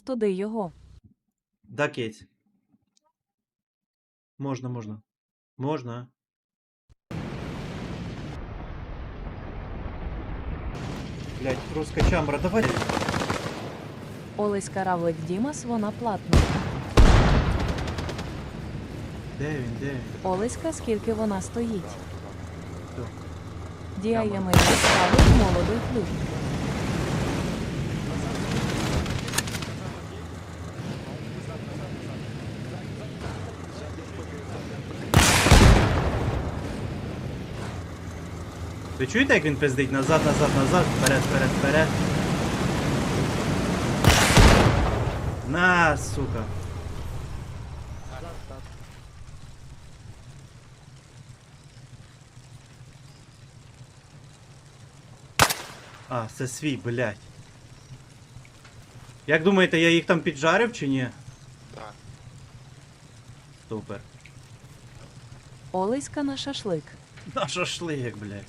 туди його. Да, Кеть. Можна, можна. Можна. Блять, русская чамбра, давай. Олеська Равлик Дімас, вона платна. Де він, де він? Олеська, скільки вона стоїть. Хто? Діями ставить молодий клуб. Ви чуєте, як він пиздить? Назад, назад, назад, вперед, вперед, вперед. На, сука. А, це свій, блядь. Як думаєте, я їх там піджарив чи ні? Так. Супер. Олеська на шашлик. На шашлик, блядь.